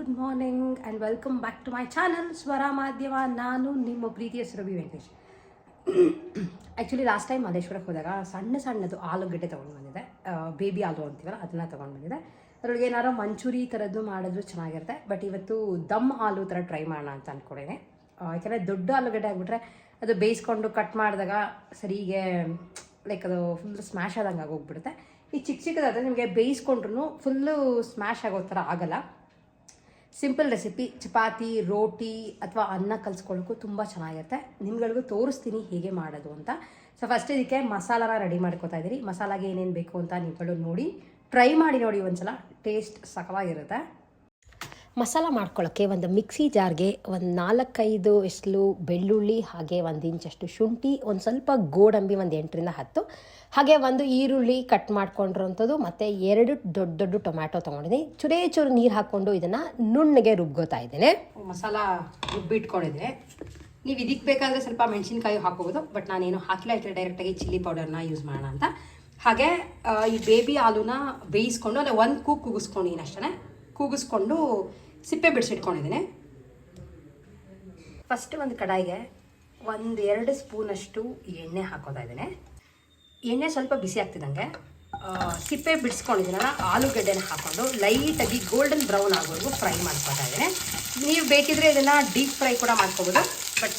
Good morning and welcome back to my channel Swara Madhyama ನಾನು ನಿಮ್ಮ ಪ್ರೀತಿಯ Surabhi Venkatesh. Actually last time ಮಲ್ಲೇಶ್ವರಕ್ಕೆ ಹೋದಾಗ ಸಣ್ಣ ಸಣ್ಣದು ಆಲೂಗಡ್ಡೆ ತೊಗೊಂಡು ಬಂದಿದೆ. ಬೇಬಿ ಆಲೂ ಅಂತೀವಲ್ಲ, ಅದನ್ನು ತೊಗೊಂಡು ಬಂದಿದೆ. ಅದ್ರೊಳಗೆ ಏನಾರೋ ಮಂಚೂರಿ ಥರದ್ದು ಮಾಡಿದ್ರು ಚೆನ್ನಾಗಿರುತ್ತೆ. ಬಟ್ ಇವತ್ತು ದಮ್ ಆಲೂ ಥರ ಟ್ರೈ ಮಾಡೋಣ ಅಂತ ಅಂದ್ಕೊಂಡೇನೆ ಯಾಕೆಂದರೆ ದೊಡ್ಡ ಆಲೂಗಡ್ಡೆ ಆಗಿಬಿಟ್ರೆ ಅದು ಬೇಯಿಸ್ಕೊಂಡು ಕಟ್ ಮಾಡಿದಾಗ ಸರಿಗೆ ಲೈಕ್ ಅದು ಫುಲ್ ಸ್ಮ್ಯಾಶ್ ಆದಂಗೆ ಆಗೋಗ್ಬಿಡುತ್ತೆ. ಈ ಚಿಕ್ಕ ಚಿಕ್ಕದಾದರೆ ನಿಮಗೆ ಬೇಯಿಸ್ಕೊಂಡ್ರು ಫುಲ್ಲು ಸ್ಮ್ಯಾಶ್ ಆಗೋ ಥರ ಆಗಲ್ಲ. ಸಿಂಪಲ್ ರೆಸಿಪಿ, ಚಪಾತಿ, ರೋಟಿ ಅಥವಾ ಅನ್ನ ಕಲಿಸ್ಕೊಳ್ಳೋಕ್ಕೂ ತುಂಬ ಚೆನ್ನಾಗಿರುತ್ತೆ. ನಿಮ್ಗಳಿಗೂ ತೋರಿಸ್ತೀನಿ ಹೇಗೆ ಮಾಡೋದು ಅಂತ. ಸೊ ಫಸ್ಟ್ ಇದಕ್ಕೆ ಮಸಾಲಾನ ರೆಡಿ ಮಾಡ್ಕೋತಾ ಇದ್ದೀರಿ ಮಸಾಲಾಗೆ ಏನೇನು ಬೇಕು ಅಂತ ನೀವುಗಳು ನೋಡಿ. ಟ್ರೈ ಮಾಡಿ ನೋಡಿ ಒಂದ್ಸಲ. ಟೇಸ್ಟ್ ಸಖವಾಗಿರುತ್ತೆ. ಮಸಾಲ ಮಾಡ್ಕೊಳ್ಳೋಕ್ಕೆ ಒಂದು ಮಿಕ್ಸಿ ಜಾರ್ಗೆ ಒಂದು ನಾಲ್ಕೈದು ಎಷ್ಟು ಬೆಳ್ಳುಳ್ಳಿ, ಹಾಗೆ ಒಂದು ಇಂಚಷ್ಟು ಶುಂಠಿ, ಒಂದು ಸ್ವಲ್ಪ ಗೋಡಂಬಿ ಒಂದು ಎಂಟರಿಂದ ಹತ್ತು. ಹಾಗೆ ಒಂದು ಈರುಳ್ಳಿ ಕಟ್ ಮಾಡ್ಕೊಂಡಿರೋಂಥದ್ದು ಮತ್ತು ಎರಡು ದೊಡ್ಡ ದೊಡ್ಡ ಟೊಮ್ಯಾಟೊ ತೊಗೊಂಡಿದ್ದೀನಿ. ಚುರೇ ಚೂರು ನೀರು ಹಾಕ್ಕೊಂಡು ಇದನ್ನು ನುಣ್ಣಗೆ ರುಬ್ಕೋತಾ ಇದ್ದೇನೆ. ಮಸಾಲ ರುಬ್ಬಿಟ್ಕೊಂಡಿದ್ದೀನಿ. ನೀವು ಇದಕ್ಕೆ ಬೇಕಾದರೆ ಸ್ವಲ್ಪ ಮೆಣಸಿನ್ಕಾಯಿ ಹಾಕೋಬೋದು ಬಟ್ ನಾನೇನು ಹಾಕಿಲ್ಲ. ಯಾಕೆ ಡೈರೆಕ್ಟಾಗಿ ಚಿಲ್ಲಿ ಪೌಡರ್ನ ಯೂಸ್ ಮಾಡೋಣ ಅಂತ. ಹಾಗೆ ಈ ಬೇಬಿ ಹಾಲುನ ಬೇಯಿಸ್ಕೊಂಡು, ಅಂದರೆ ಒಂದು ಕೂಗು ಕೂಗಿಸ್ಕೊಂಡಿದ್ದೀನಿ ಅಷ್ಟೇ ಕೂಗಿಸ್ಕೊಂಡು ಸಿಪ್ಪೆ ಬಿಡಿಸಿಟ್ಕೊಂಡಿದ್ದೀನಿ ಫಸ್ಟ್ ಒಂದು ಕಡಾಯಿಗೆ ಒಂದು ಎರಡು ಸ್ಪೂನಷ್ಟು ಎಣ್ಣೆ ಹಾಕೋತಾ ಇದ್ದೀನಿ. ಎಣ್ಣೆ ಸ್ವಲ್ಪ ಬಿಸಿ ಆಗ್ತಿದ್ದಂಗೆ ಸಿಪ್ಪೆ ಬಿಡಿಸ್ಕೊಂಡಿದ್ದೀನಲ್ಲ ಆಲೂಗಡ್ಡೆನ ಹಾಕೊಂಡು ಲೈಟಾಗಿ ಗೋಲ್ಡನ್ ಬ್ರೌನ್ ಆಗೋವರೆಗೂ ಫ್ರೈ ಮಾಡ್ಕೊತಾ ಇದ್ದೀನಿ. ನೀವು ಬೇಕಿದ್ರೆ ಇದನ್ನು ಡೀಪ್ ಫ್ರೈ ಕೂಡ ಮಾಡ್ಕೋಬೋದು ಬಟ್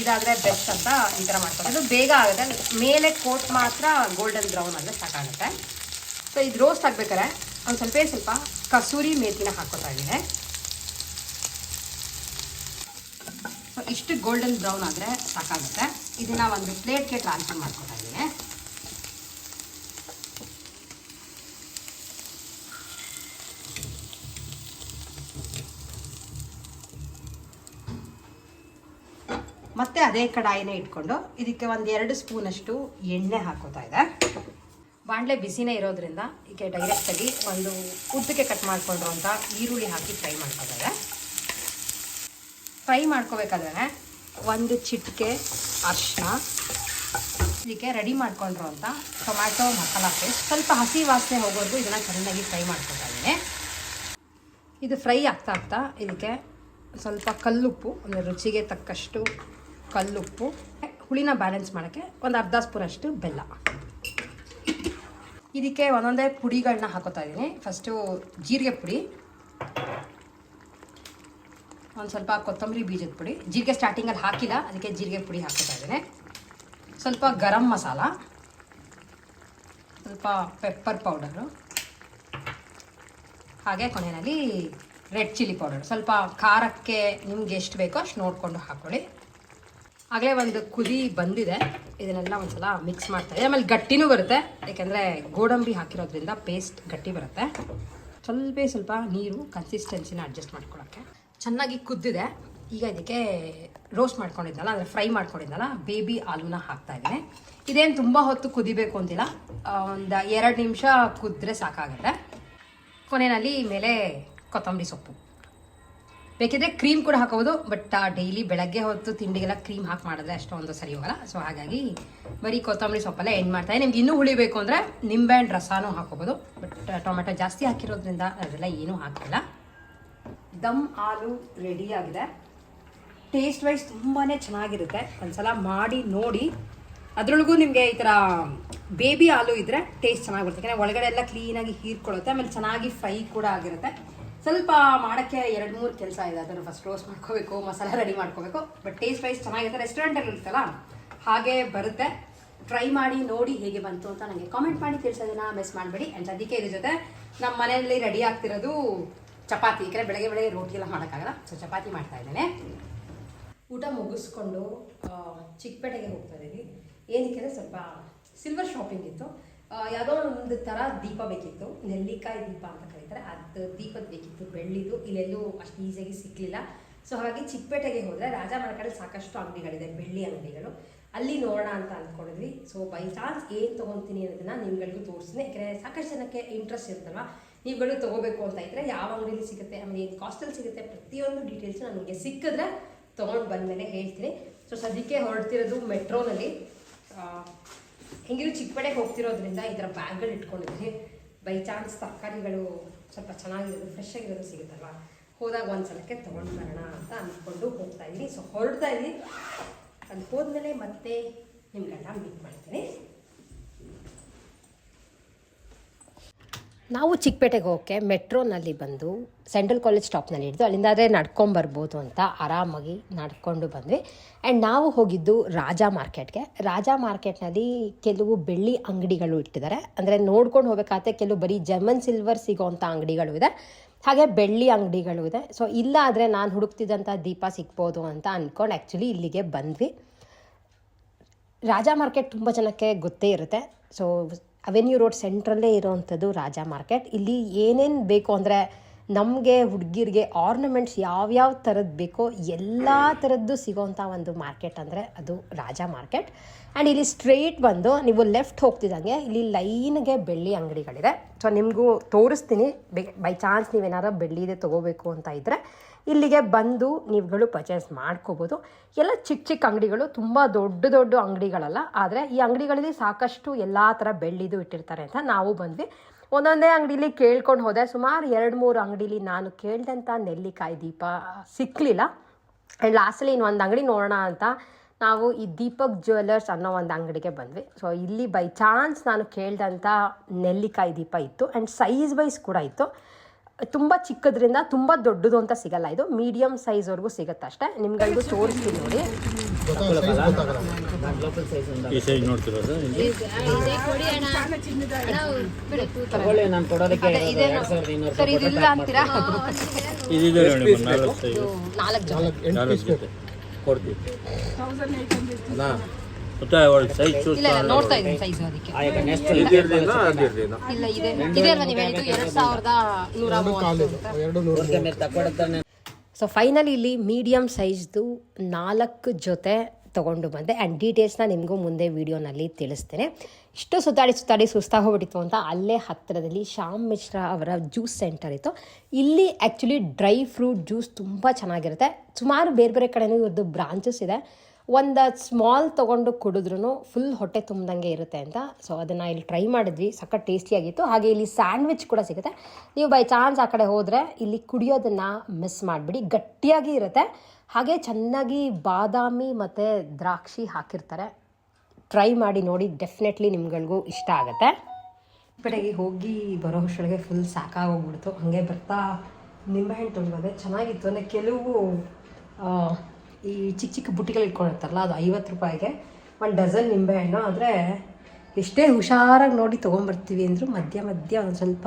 ಇದಾದರೆ ಬೆಸ್ಟ್ ಅಂತ ಈ ಥರ ಮಾಡ್ಕೊಬೋದು. ಬೇಗ ಆಗುತ್ತೆ. ಮೇಲೆ ಕೋಟ್ ಮಾತ್ರ ಗೋಲ್ಡನ್ ಬ್ರೌನ್ ಆದರೆ ಸಾಕಾಗುತ್ತೆ. ಸೊ ಇದು ರೋಸ್ಟ್ ಆಗಬೇಕಾರೆ ಒಂದು ಸ್ವಲ್ಪ ಸ್ವಲ್ಪ ಕಸೂರಿ ಮೇಥಿನ ಹಾಕೋತಾ ಇದ್ದೀನಿ. ಸೊ ಇಷ್ಟು ಗೋಲ್ಡನ್ ಬ್ರೌನ್ ಆದರೆ ಸಾಕಾಗುತ್ತೆ. ಇದನ್ನು ಒಂದು ಪ್ಲೇಟ್ಗೆ ಟ್ರಾನ್ಸ್ಫರ್ ಮಾಡ್ಕೊತಾ ಇದ್ದೀನಿ ಮತ್ತೆ ಅದೇ ಕಡಾಯಿನೇ ಇಟ್ಕೊಂಡು ಇದಕ್ಕೆ ಒಂದು ಎರಡು ಸ್ಪೂನಷ್ಟು ಎಣ್ಣೆ ಹಾಕೋತಾ ಇದೆ. ಬಾಣಲೆ ಬಿಸಿನೇ ಇರೋದ್ರಿಂದ ಇದಕ್ಕೆ ಡೈರೆಕ್ಟಾಗಿ ಒಂದು ಉದ್ದಕ್ಕೆ ಕಟ್ ಮಾಡ್ಕೊಂಡಿರುವಂಥ ಈರುಳ್ಳಿ ಹಾಕಿ ಫ್ರೈ ಮಾಡ್ಕೋತಾರೆ ಫ್ರೈ ಮಾಡ್ಕೋಬೇಕಾದ್ರೆ ಒಂದು ಚಿಟಿಕೆ ಅರಿಶಿನ, ಇದಕ್ಕೆ ರೆಡಿ ಮಾಡ್ಕೊಂಡಿರುವಂಥ ಟೊಮ್ಯಾಟೊ ಮಸಾಲ ಪೇಸ್ಟ್ ಸ್ವಲ್ಪ ಹಸಿ ವಾಸನೆ ಹೋಗೋದು ಇದನ್ನು ಚೆನ್ನಾಗಿ ಫ್ರೈ ಮಾಡ್ಕೊತಾ ಇದ್ದೀನಿ. ಇದು ಫ್ರೈ ಆಗ್ತಾ ಆಗ್ತಾ ಇದಕ್ಕೆ ಸ್ವಲ್ಪ ಕಲ್ಲುಪ್ಪು ಅಂದರೆ ರುಚಿಗೆ ತಕ್ಕಷ್ಟು ಕಲ್ಲುಪ್ಪು. ಹುಳಿನ ಬ್ಯಾಲೆನ್ಸ್ ಮಾಡೋಕ್ಕೆ ಒಂದು ಅರ್ಧ ಸ್ಪೂನಷ್ಟು ಬೆಲ್ಲ. ಇದಕ್ಕೆ ಒಂದೊಂದೇ ಪುಡಿಗಳನ್ನ ಹಾಕೋತಾ ಇದ್ದೀನಿ ಫಸ್ಟು ಜೀರಿಗೆ ಪುಡಿ. ಒಂದು ಸ್ವಲ್ಪ ಕೊತ್ತಂಬರಿ ಬೀಜದ ಪುಡಿ. ಜೀರಿಗೆ ಸ್ಟಾರ್ಟಿಂಗಲ್ಲಿ ಹಾಕಿಲ್ಲ, ಅದಕ್ಕೆ ಜೀರಿಗೆ ಪುಡಿ ಹಾಕೋತಾ ಇದ್ದೀನಿ ಸ್ವಲ್ಪ ಗರಂ ಮಸಾಲ. ಸ್ವಲ್ಪ ಪೆಪ್ಪರ್ ಪೌಡರು ಹಾಗೆ ಕೊನೆಯಲ್ಲಿ ರೆಡ್ ಚಿಲ್ಲಿ ಪೌಡರ್ ಸ್ವಲ್ಪ ಖಾರಕ್ಕೆ ನಿಮ್ಗೆ ಎಷ್ಟು ಬೇಕೋ ಅಷ್ಟು ನೋಡಿಕೊಂಡು ಹಾಕ್ಕೊಳ್ಳಿ ಆಗಲೇ ಒಂದು ಕುದಿ ಬಂದಿದೆ. ಇದನ್ನೆಲ್ಲ ಒಂದ್ಸಲ ಮಿಕ್ಸ್ ಮಾಡ್ತಾರೆ. ಆಮೇಲೆ ಗಟ್ಟಿನೂ ಬರುತ್ತೆ. ಯಾಕೆಂದರೆ ಗೋಡಂಬಿ ಹಾಕಿರೋದ್ರಿಂದ ಪೇಸ್ಟ್ ಗಟ್ಟಿ ಬರುತ್ತೆ. ಸ್ವಲ್ಪ ಸ್ವಲ್ಪ ನೀರು ಕನ್ಸಿಸ್ಟೆನ್ಸಿನ ಅಡ್ಜಸ್ಟ್ ಮಾಡ್ಕೊಳ್ಳೋಕ್ಕೆ ಚೆನ್ನಾಗಿ ಕುದ್ದಿದೆ. ಈಗ ಇದಕ್ಕೆ ರೋಸ್ಟ್ ಮಾಡ್ಕೊಂಡಿದ್ನಲ್ಲ ಅಂದರೆ ಫ್ರೈ ಮಾಡ್ಕೊಂಡಿದ್ನಲ್ಲ ಬೇಬಿ ಆಲೂನ ಹಾಕ್ತಾ ಇದ್ದೀನಿ. ಇದೇನು ತುಂಬ ಹೊತ್ತು ಕುದಿಬೇಕು ಅಂತಿಲ್ಲ. ಒಂದು ಎರಡು ನಿಮಿಷ ಕುದ್ರೆ ಸಾಕಾಗುತ್ತೆ. ಕೊನೆಯಲ್ಲಿ ಮೇಲೆ ಕೊತ್ತಂಬರಿ ಸೊಪ್ಪು. ಬೇಕಿದ್ರೆ ಕ್ರೀಮ್ ಕೂಡ ಹಾಕೋಬೋದು ಬಟ್ ಡೈಲಿ ಬೆಳಗ್ಗೆ ಹೊತ್ತು ತಿಂಡಿಗೆಲ್ಲ ಕ್ರೀಮ್ ಹಾಕಿ ಮಾಡಿದ್ರೆ ಅಷ್ಟೊಂದು ಸರಿ ಹೋಗಲ್ಲ. ಸೊ ಹಾಗಾಗಿ ಬರೀ ಕೊತ್ತಂಬರಿ ಸೊಪ್ಪಲ್ಲ ಎಂಡ್ ಮಾಡ್ತಾರೆ ನಿಮ್ಗೆ ಇನ್ನೂ ಹುಳಿಬೇಕು ಅಂದರೆ ನಿಂಬೆಹಣ್ಣು ರಸಾನೂ ಹಾಕೋಬೋದು ಬಟ್ ಟೊಮೆಟೊ ಜಾಸ್ತಿ ಹಾಕಿರೋದ್ರಿಂದ ಅದೆಲ್ಲ ಏನೂ ಹಾಕಿಲ್ಲ. ದಮ್ ಆಲೂ ರೆಡಿ ಆಗಿದೆ. ಟೇಸ್ಟ್ ವೈಸ್ ತುಂಬಾ ಚೆನ್ನಾಗಿರುತ್ತೆ. ಒಂದ್ಸಲ ಮಾಡಿ, ನೋಡಿ. ಅದರೊಳಗೂ ನಿಮಗೆ ಈ ಥರ ಬೇಬಿ ಹಾಲು ಇದ್ದರೆ ಟೇಸ್ಟ್ ಚೆನ್ನಾಗಿರುತ್ತೆ ಯಾಕಂದರೆ ಒಳಗಡೆ ಎಲ್ಲ ಕ್ಲೀನಾಗಿ ಹೀರ್ಕೊಳ್ಳುತ್ತೆ, ಆಮೇಲೆ ಚೆನ್ನಾಗಿ ಫ್ರೈ ಕೂಡ ಆಗಿರುತ್ತೆ. ಸ್ವಲ್ಪ ಮಾಡೋಕ್ಕೆ ಎರಡು ಮೂರು ಕೆಲಸ ಇದೆ, ಅದನ್ನು ಫಸ್ಟ್ ರೋಸ್ಟ್ ಮಾಡ್ಕೋಬೇಕು, ಮಸಾಲ ರೆಡಿ ಮಾಡ್ಕೋಬೇಕು. ಬಟ್ ಟೇಸ್ಟ್ ವೈಸ್ ಚೆನ್ನಾಗಿರುತ್ತೆ ರೆಸ್ಟೋರೆಂಟಲ್ಲಿ ಇರುತ್ತಲ್ಲ, ಹಾಗೆ ಬರುತ್ತೆ. ಟ್ರೈ ಮಾಡಿ, ನೋಡಿ ಹೇಗೆ ಬಂತು ಅಂತ ನನಗೆ ಕಾಮೆಂಟ್ ಮಾಡಿ ತಿಳಿಸೋದನ್ನ ಮಿಸ್ ಮಾಡಬೇಡಿ. ಆ್ಯಂಡ್ ಅದಕ್ಕೆ ಇದ್ರ ಜೊತೆ ನಮ್ಮ ಮನೆಯಲ್ಲಿ ರೆಡಿ ಆಗ್ತಿರೋದು ಚಪಾತಿ ಯಾಕಂದರೆ ಬೆಳಗ್ಗೆ ಬೆಳಗ್ಗೆ ರೋಟಿ ಎಲ್ಲ ಮಾಡೋಕ್ಕಾಗಲ್ಲ. ಸೊ ಚಪಾತಿ ಮಾಡ್ತಾ ಇದ್ದೇನೆ. ಊಟ ಮುಗಿಸ್ಕೊಂಡು ಚಿಕ್ಕಪೇಟೆಗೆ ಹೋಗ್ತಾ ಇದ್ದೀವಿ ಏನಕ್ಕೆ ಅಂದರೆ ಸ್ವಲ್ಪ ಸಿಲ್ವರ್ ಶಾಪಿಂಗ್ ಇತ್ತು. ಯಾವುದೋ ಒಂದು ಥರ ದೀಪ ಬೇಕಿತ್ತು, ನೆಲ್ಲಿಕಾಯಿ ದೀಪ ಅಂತ ಕರೀತಾರೆ. ಅದು ದೀಪದ ಬೇಕಿತ್ತು ಬೆಳ್ಳಿದು ಇಲ್ಲೆಲ್ಲೂ ಅಷ್ಟು ಈಸಿಯಾಗಿ ಸಿಕ್ಕಲಿಲ್ಲ ಸೊ ಹಾಗಾಗಿ ಚಿಕ್ಕಪೇಟೆಗೆ ಹೋದರೆ ರಾಜ ಮರಕಡಲ್ಲಿ ಸಾಕಷ್ಟು ಅಂಗಡಿಗಳಿದೆ, ಬೆಳ್ಳಿ ಅಂಗಡಿಗಳು. ಅಲ್ಲಿ ನೋಡೋಣ ಅಂತ ಅಂದ್ಕೊಂಡಿದ್ವಿ ಸೊ ಬೈ ಚಾನ್ಸ್ ಏನು ತೊಗೊತೀನಿ ಅನ್ನೋದನ್ನ ನಿಮ್ಗಳಿಗೂ ತೋರಿಸ್ತೀನಿ. ಯಾಕಂದರೆ ಸಾಕಷ್ಟು ಜನಕ್ಕೆ ಇಂಟ್ರೆಸ್ಟ್ ಇರುತ್ತಲ್ವ? ನೀವುಗಳು ತೊಗೋಬೇಕು ಅಂತ ಇದ್ದರೆ ಯಾವ ಅಂಗಡಿಯಲ್ಲಿ ಸಿಗುತ್ತೆ, ಆಮೇಲೆ ಏನು ಕಾಸ್ಟಲ್ಲಿ ಸಿಗುತ್ತೆ, ಪ್ರತಿಯೊಂದು ಡೀಟೇಲ್ಸ್ ನನಗೆ ಸಿಕ್ಕಿದ್ರೆ ತೊಗೊಂಡು ಬಂದಮೇಲೆ ಹೇಳ್ತೀನಿ. ಸೊ ಸದ್ಯಕ್ಕೆ ಹೊರಡ್ತಿರೋದು ಮೆಟ್ರೋನಲ್ಲಿ ಹೆಂಗಿರು ಚಿಕ್ಕಪೇಟೆಗೆ ಹೋಗ್ತಿರೋದ್ರಿಂದ ಈ ಥರ ಬ್ಯಾಗ್ಗಳು ಇಟ್ಕೊಂಡಿದ್ರೆ ಬೈ ಚಾನ್ಸ್ ತರಕಾರಿಗಳು ಸ್ವಲ್ಪ ಚೆನ್ನಾಗಿರೋದು ಫ್ರೆಶ್ ಆಗಿರೋದು ಸಿಗುತ್ತಲ್ವ? ಹೋದಾಗ ಒಂದು ಸಲಕ್ಕೆ ತೊಗೊಂಡು ಬರೋಣ ಅಂತ ಅಂದ್ಕೊಂಡು ಹೋಗ್ತಾ ಇದ್ದೀನಿ. ಸೊ ಹೊರಡ್ತಾ ಇದ್ದೀನಿ. ಅಲ್ಲಿ ಹೋದ್ಮೇಲೆ ಮತ್ತೆ ನಿಮ್ಗೆಲ್ಲ ಮೀಟ್ ಮಾಡ್ತೀನಿ. ನಾವು ಚಿಕ್ಕಪೇಟೆಗೆ ಹೋಗೋಕ್ಕೆ ಮೆಟ್ರೋನಲ್ಲಿ ಬಂದು ಸೆಂಟ್ರಲ್ ಕಾಲೇಜ್ ಸ್ಟಾಪ್ನಲ್ಲಿ ಹಿಡಿದು ಅಲ್ಲಿಂದ ಆದರೆ ನಡ್ಕೊಂಬರ್ಬೋದು ಅಂತ ಆರಾಮಾಗಿ ನಡ್ಕೊಂಡು ಬಂದ್ವಿ. ಆ್ಯಂಡ್ ನಾವು ಹೋಗಿದ್ದು ರಾಜ ಮಾರ್ಕೆಟ್ಗೆ. ರಾಜ ಮಾರ್ಕೆಟ್ನಲ್ಲಿ ಕೆಲವು ಬೆಳ್ಳಿ ಅಂಗಡಿಗಳು ಇಟ್ಟಿದ್ದಾರೆ. ಅಂದರೆ ನೋಡ್ಕೊಂಡು ಹೋಗಬೇಕಾದ್ರೆ ಕೆಲವು ಬರೀ ಜರ್ಮನ್ ಸಿಲ್ವರ್ ಸಿಗೋವಂಥ ಅಂಗಡಿಗಳು ಇದೆ. ಹಾಗೆ ಬೆಳ್ಳಿ ಅಂಗಡಿಗಳು ಇದೆ. ಸೊ ಇಲ್ಲ ಆದರೆ ನಾನು ಹುಡುಕ್ತಿದ್ದಂಥ ದೀಪ ಸಿಗ್ಬೋದು ಅಂತ ಅಂದ್ಕೊಂಡು ಆ್ಯಕ್ಚುಲಿ ಇಲ್ಲಿಗೆ ಬಂದ್ವಿ. ರಾಜಾ ಮಾರ್ಕೆಟ್ ತುಂಬ ಜನಕ್ಕೆ ಗೊತ್ತೇ ಇರುತ್ತೆ. ಸೊ ಅವೆನ್ಯೂ ರೋಡ್ ಸೆಂಟ್ರಲ್ಲೇ ಇರೋವಂಥದ್ದು ರಾಜಾ ಮಾರ್ಕೆಟ್ ಇಲ್ಲಿ ಏನೇನು ಬೇಕು ಅಂದರೆ ನಮಗೆ ಹುಡುಗಿರಿಗೆ ಆರ್ನಮೆಂಟ್ಸ್ ಯಾವ್ಯಾವ ಥರದ್ದು ಬೇಕೋ ಎಲ್ಲ ಥರದ್ದು ಸಿಗೋವಂಥ ಒಂದು ಮಾರ್ಕೆಟ್ ಅಂದರೆ ಅದು ರಾಜಾ ಮಾರ್ಕೆಟ್ ಆ್ಯಂಡ್ ಇಲ್ಲಿ ಸ್ಟ್ರೈಟ್ ಬಂದು ನೀವು ಲೆಫ್ಟ್ ಹೋಗ್ತಿದ್ದಂಗೆ ಇಲ್ಲಿ ಲೈನ್ಗೆ ಬೆಳ್ಳಿ ಅಂಗಡಿಗಳಿದೆ ಸೊ ನಿಮಗೂ ತೋರಿಸ್ತೀನಿ. ಬೈ ಚಾನ್ಸ್ ನೀವೇನಾರು ಬೆಳ್ಳಿದೆ ತೊಗೋಬೇಕು ಅಂತ ಇದ್ದರೆ ಇಲ್ಲಿಗೆ ಬಂದು ನೀವುಗಳು ಪರ್ಚೇಸ್ ಮಾಡ್ಕೋಬೋದು. ಎಲ್ಲ ಚಿಕ್ಕ ಚಿಕ್ಕ ಅಂಗಡಿಗಳು, ತುಂಬ ದೊಡ್ಡ ದೊಡ್ಡ ಅಂಗಡಿಗಳಲ್ಲ. ಆದರೆ ಈ ಅಂಗಡಿಗಳಲ್ಲಿ ಸಾಕಷ್ಟು ಎಲ್ಲ ಥರ ಬೆಳ್ಳಿದು ಇಟ್ಟಿರ್ತಾರೆ ಅಂತ ನಾವು ಬಂದ್ವಿ. ಒಂದೊಂದೇ ಅಂಗಡಿಲಿ ಕೇಳ್ಕೊಂಡು ಹೋದೆ. ಸುಮಾರು ಎರಡು ಮೂರು ಅಂಗಡಿಲಿ ನಾನು ಕೇಳಿದಂಥ ನೆಲ್ಲಿಕಾಯಿ ದೀಪ ಸಿಕ್ಕಲಿಲ್ಲ ಆ್ಯಂಡ್ ಲಾಸ್ಟಲ್ಲಿ ಒಂದು ಅಂಗಡಿ ನೋಡೋಣ ಅಂತ ನಾವು ಈ ದೀಪಕ್ ಜ್ಯುವೆಲ್ಲರ್ಸ್ ಅನ್ನೋ ಒಂದು ಅಂಗಡಿಗೆ ಬಂದ್ವಿ. ಸೊ ಇಲ್ಲಿ ಬೈ ಚಾನ್ಸ್ ನಾನು ಕೇಳಿದಂಥ ನೆಲ್ಲಿಕಾಯಿ ದೀಪ ಇತ್ತು. ಆ್ಯಂಡ್ ಸೈಜ್ ವೈಸ್ ಕೂಡ ಇತ್ತು. ತುಂಬ ಚಿಕ್ಕದ್ರಿಂದ ತುಂಬ ದೊಡ್ಡದು ಅಂತ ಸಿಗಲ್ಲ. ಇದು ಮೀಡಿಯಮ್ ಸೈಜ್ವರೆಗೂ ಸಿಗುತ್ತೆ ಅಷ್ಟೇ. ನಿಮ್ಗಳಿಗೂ ತೋರಿಸ್ತೀನಿ ನೋಡಿ. ನಾಲ್ಕು ಜನ. ಮತ್ತೆ ಒಳ್ಳೆ ಸೈಜ್ ಚೂಸ್ ಇಲ್ಲ ಇಲ್ಲ ನೋಡ್ತಾ ಇದ್ದೀನಿ ಸೈಜ್ ಅದಕ್ಕೆ. ಆ ಈಗ ನೆಕ್ಸ್ಟ್ ಇಲ್ಲ ಇದೆ. ಇದೆ ಅಲ್ವಾ ನೀವು ಹೇಳಿದ್ದು? ಎರಡು ಸಾವಿರದ ನೂರ ಮೂವತ್ತು ಸೊ ಫೈನಲಿ ಇಲ್ಲಿ ಮೀಡಿಯಮ್ ಸೈಜ್ದು ನಾಲ್ಕು ಜೊತೆ ತೊಗೊಂಡು ಬಂದೆ. ಆ್ಯಂಡ್ ಡೀಟೇಲ್ಸ್ನ ನಿಮಗೂ ಮುಂದೆ ವಿಡಿಯೋನಲ್ಲಿ ತಿಳಿಸ್ತೇನೆ. ಇಷ್ಟು ಸುತ್ತಾಡಿ ಸುತ್ತಾಡಿ ಸುಸ್ತಾಗೋಗ್ಬಿಟ್ಟಿತ್ತು ಅಂತ ಅಲ್ಲೇ ಹತ್ತಿರದಲ್ಲಿ ಶ್ಯಾಮ್ ಮಿಶ್ರಾ ಅವರ ಜ್ಯೂಸ್ ಸೆಂಟರ್ ಇತ್ತು. ಇಲ್ಲಿ ಆ್ಯಕ್ಚುಲಿ ಡ್ರೈ ಫ್ರೂಟ್ ಜ್ಯೂಸ್ ತುಂಬ ಚೆನ್ನಾಗಿರುತ್ತೆ. ಸುಮಾರು ಬೇರೆ ಬೇರೆ ಕಡೆನೂ ಇವ್ರದ್ದು ಬ್ರಾಂಚಸ್ ಇದೆ. ಒಂದು ಸ್ಮಾಲ್ ತೊಗೊಂಡು ಕುಡಿದ್ರೂ ಫುಲ್ ಹೊಟ್ಟೆ ತುಂಬ್ದಂಗೆ ಇರುತ್ತೆ ಅಂತ. ಸೊ ಅದನ್ನು ಇಲ್ಲಿ ಟ್ರೈ ಮಾಡಿದ್ವಿ. ಸಖತ್ ಟೇಸ್ಟಿಯಾಗಿತ್ತು ಹಾಗೆ ಇಲ್ಲಿ ಸ್ಯಾಂಡ್ವಿಚ್ ಕೂಡ ಸಿಗುತ್ತೆ. ನೀವು ಬೈ ಚಾನ್ಸ್ ಆ ಕಡೆ ಹೋದರೆ ಇಲ್ಲಿ ಕುಡಿಯೋದನ್ನು ಮಿಸ್ ಮಾಡಿಬಿಡಿ. ಗಟ್ಟಿಯಾಗಿ ಇರುತ್ತೆ. ಹಾಗೆ ಚೆನ್ನಾಗಿ ಬಾದಾಮಿ ಮತ್ತು ದ್ರಾಕ್ಷಿ ಹಾಕಿರ್ತಾರೆ. ಟ್ರೈ ಮಾಡಿ ನೋಡಿ ಡೆಫಿನೆಟ್ಲಿ ನಿಮ್ಗಳಿಗೂ ಇಷ್ಟ ಆಗುತ್ತೆ. ಕಡೆಗೆ ಹೋಗಿ ಬರೋ ಅಷ್ಟೊಳಗೆ ಫುಲ್ ಸಾಕಾಗೋಗ್ಬಿಡ್ತು. ಹಾಗೆ ಬರ್ತಾ ನಿಂಬೆಹಣ್ಣು ತೊಗೊಂಡು ಬಂದೆ ಚೆನ್ನಾಗಿತ್ತು. ಅಂದರೆ ಕೆಲವು ಈ ಚಿಕ್ಕ ಚಿಕ್ಕ ಬುಟ್ಟಿಗಳು ಇಟ್ಕೊಂಡಿರ್ತಾರಲ್ಲ, ಅದು ಐವತ್ತು ರೂಪಾಯಿಗೆ. ಒಂದು ಡಜನ್ ನಿಂಬೆಹಣ್ಣು ಆದರೆ ಎಷ್ಟೇ ಹುಷಾರಾಗಿ ನೋಡಿ ತೊಗೊಂಬರ್ತೀವಿ ಅಂದರೂ ಮಧ್ಯ ಮಧ್ಯ ಒಂದು ಸ್ವಲ್ಪ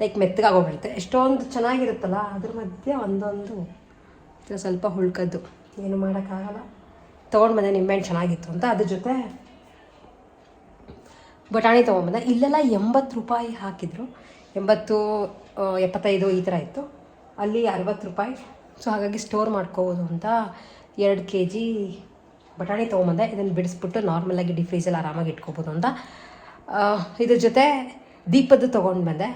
ಲೈಕ್ ಮೆತ್ತಗಾಗೋಗ್ಬಿಡುತ್ತೆ. ಎಷ್ಟೊಂದು ಚೆನ್ನಾಗಿರುತ್ತಲ್ಲ, ಅದ್ರ ಮಧ್ಯೆ ಒಂದೊಂದು ಸ್ವಲ್ಪ ಹುಳ್ಕದ್ದು. ಏನು ಮಾಡೋಕ್ಕಾಗಲ್ಲ. ತೊಗೊಂಡು ಬಂದೆ ನಿಂಬೆಹಣ್ಣು ಚೆನ್ನಾಗಿತ್ತು ಅಂತ. ಅದ್ರ ಜೊತೆ ಬಟಾಣಿ ತೊಗೊಂಬಂದೆ ಇಲ್ಲೆಲ್ಲ ಎಂಬತ್ತು ರೂಪಾಯಿ ಹಾಕಿದ್ರು. ಎಂಬತ್ತು, ಎಪ್ಪತ್ತೈದು ಈ ಥರ ಇತ್ತು. ಅಲ್ಲಿ ಅರವತ್ತು ರೂಪಾಯಿ. ಸೊ ಹಾಗಾಗಿ ಸ್ಟೋರ್ ಮಾಡ್ಕೋಬೋದು ಅಂತ ಎರಡು ಕೆ ಜಿ ಬಟಾಣಿ ತೊಗೊಂಬಂದೆ. ಇದನ್ನು ಬಿಡಿಸ್ಬಿಟ್ಟು ನಾರ್ಮಲಾಗಿ ಡಿ ಫ್ರೀಸಲ್ಲಿ ಆರಾಮಾಗಿ ಇಟ್ಕೋಬೋದು ಅಂತ. ಇದ್ರ ಜೊತೆ ದೀಪದ್ದು ತೊಗೊಂಡು ಬಂದೆ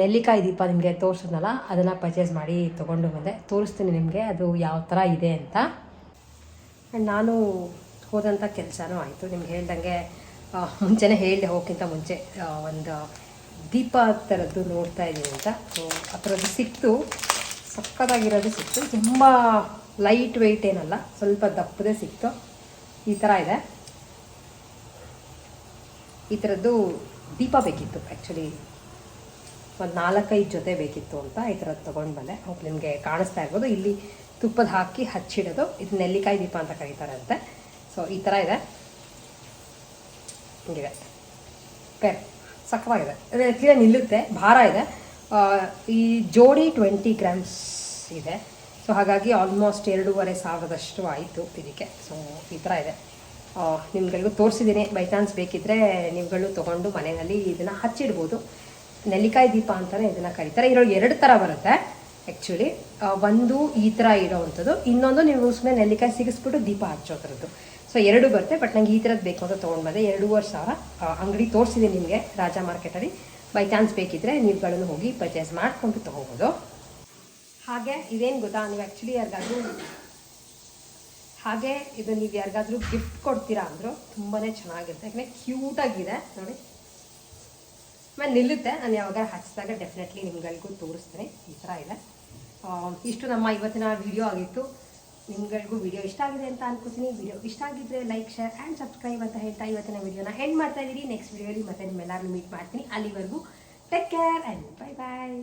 ನೆಲ್ಲಿಕಾಯಿ ದೀಪ ನಿಮಗೆ ತೋರಿಸಿದ್ನಲ್ಲ, ಅದನ್ನು ಪರ್ಚೇಸ್ ಮಾಡಿ ತೊಗೊಂಡು ಬಂದೆ ತೋರಿಸ್ತೀನಿ ನಿಮಗೆ ಅದು ಯಾವ ಥರ ಇದೆ ಅಂತ. ಆ್ಯಂಡ್ ನಾನು ಹೋದಂಥ ಕೆಲಸನೂ ಆಯಿತು. ನಿಮ್ಗೆ ಹೇಳ್ದಂಗೆ ಮುಂಚೆನೇ ಹೇಳಿದೆ ಹೋಗೋಕ್ಕಿಂತ ಮುಂಚೆ ಒಂದು ದೀಪ ಥರದ್ದು ನೋಡ್ತಾ ಇದ್ದೀನಿ ಅಂತ. ಸೊ ಆ ಥರದ್ದು ಸಿಕ್ತು. ಸಕ್ಕತ್ತಾಗಿರೋದು ಸಿಕ್ತು. ತುಂಬ ಲೈಟ್ ವೆಯ್ಟ್ ಏನಲ್ಲ, ಸ್ವಲ್ಪ ದಪ್ಪದೇ ಸಿಕ್ತು. ಈ ಥರ ಇದೆ. ಈ ಥರದ್ದು ದೀಪ ಬೇಕಿತ್ತು ಆ್ಯಕ್ಚುಲಿ ಒಂದು ನಾಲ್ಕೈದು ಜೊತೆ ಬೇಕಿತ್ತು ಅಂತ ಈ ಥರದ್ದು ತೊಗೊಂಡು ಬಂದೆ. ನಿಮಗೆ ಕಾಣಿಸ್ತಾ ಇರ್ಬೋದು. ಇಲ್ಲಿ ತುಪ್ಪದ ಹಾಕಿ ಹಚ್ಚಿಡೋದು. ಇದು ನೆಲ್ಲಿಕಾಯಿ ದೀಪ ಅಂತ ಕರೀತಾರೆ ಅಂತೆ ಸೊ ಈ ಥರ ಇದೆ. ಹಿಂಗಿದೆ. ಪೇರ್. ಸಕ್ಕವಾಗಿದೆ ಕ್ಲೀನಾಗಿ ನಿಲ್ಲುತ್ತೆ. ಭಾರ ಇದೆ. ಈ ಜೋಡಿ ಟ್ವೆಂಟಿ ಗ್ರಾಮ್ಸ್ ಇದೆ. ಸೊ ಹಾಗಾಗಿ ಆಲ್ಮೋಸ್ಟ್ ಎರಡೂವರೆ ಸಾವಿರದಷ್ಟು ಆಯಿತು ಇದಕ್ಕೆ. ಸೊ ಈ ಥರ ಇದೆ. ನಿಮ್ಗಳಿಗೂ ತೋರಿಸಿದ್ದೀನಿ. ಬೈ ಚಾನ್ಸ್ ಬೇಕಿದ್ದರೆ ನೀವುಗಳು ತೊಗೊಂಡು ಮನೆಯಲ್ಲಿ ಇದನ್ನು ಹಚ್ಚಿಡ್ಬೋದು. ನೆಲ್ಲಿಕಾಯಿ ದೀಪ ಅಂತಲೇ ಇದನ್ನು ಕರೀತಾರೆ. ಇರೋ ಎರಡು ಥರ ಬರುತ್ತೆ ಆ್ಯಕ್ಚುಲಿ ಒಂದು ಈ ಥರ ಇರೋವಂಥದ್ದು. ಇನ್ನೊಂದು ನೀವು ಸುಮ್ಮನೆ ನೆಲ್ಲಿಕಾಯಿ ಸಿಗಿಸ್ಬಿಟ್ಟು ದೀಪ ಹಚ್ಚೋ ಥರದ್ದು ಸೊ ಎರಡು ಬರುತ್ತೆ, ಬಟ್ ನಂಗೆ ಈ ಥರದ್ದು ಬೇಕು ಅಂತ ತೊಗೊಂಡು ಬಂದೆ. ಎರಡೂವರೆ ಸಾವಿರ ಅಂಗಡಿ ತೋರಿಸಿದೆ ನಿಮಗೆ ರಾಜಾ ಮಾರ್ಕೆಟಲ್ಲಿ. ಬೈ ಚಾನ್ಸ್ ಬೇಕಿದ್ದರೆ ನೀವುಗಳನ್ನು ಹೋಗಿ ಪರ್ಚೇಸ್ ಮಾಡಿಕೊಂಡು ತಗೋಬೋದು. ಹಾಗೆ ಇದೇನು ಗೊತ್ತಾ? ನೀವು ಆ್ಯಕ್ಚುಲಿ ಯಾರಿಗಾದ್ರೂ ಹಾಗೆ ಇದು ನೀವು ಯಾರಿಗಾದ್ರೂ ಗಿಫ್ಟ್ ಕೊಡ್ತೀರಾ ಅಂದರು ತುಂಬಾ ಚೆನ್ನಾಗಿರುತ್ತೆ. ಯಾಕಂದರೆ ಕ್ಯೂಟಾಗಿದೆ ನೋಡಿ. ಆಮೇಲೆ ನಿಲ್ಲುತ್ತೆ. ನಾನು ಯಾವಾಗ ಹಚ್ಚಿದಾಗ ಡೆಫಿನೆಟ್ಲಿ ನಿಮ್ಗಳಿಗೂ ತೋರಿಸ್ತೀನಿ. ಈ ಥರ ಇದೆ. ಇಷ್ಟು ನಮ್ಮ ಇವತ್ತಿನ ವಿಡಿಯೋ ಆಗಿತ್ತು. ನಿಮ್ಗಳಿಗೂ ವಿಡಿಯೋ ಇಷ್ಟ ಆಗಿದೆ ಅಂತ ಅನ್ಕೋತೀನಿ. ವಿಡಿಯೋ ಇಷ್ಟ ಆಗಿದ್ರೆ ಲೈಕ್ ಶೇರ್ ಆ್ಯಂಡ್ ಸಬ್ಸ್ಕ್ರೈಬ್ ಅಂತ ಹೇಳ್ತಾ ಇವತ್ತಿನ ವಿಡಿಯೋನ ಎಂಡ್ ಮಾಡ್ತಾ ಇದ್ದೀರಿ. ನೆಕ್ಸ್ಟ್ ವಿಡಿಯೋಲಿ ಮತ್ತೆ ನಿಮ್ಮೆಲ್ಲರೂ ಮೀಟ್ ಮಾಡ್ತೀನಿ. ಅಲ್ಲಿವರೆಗೂ take care and bye bye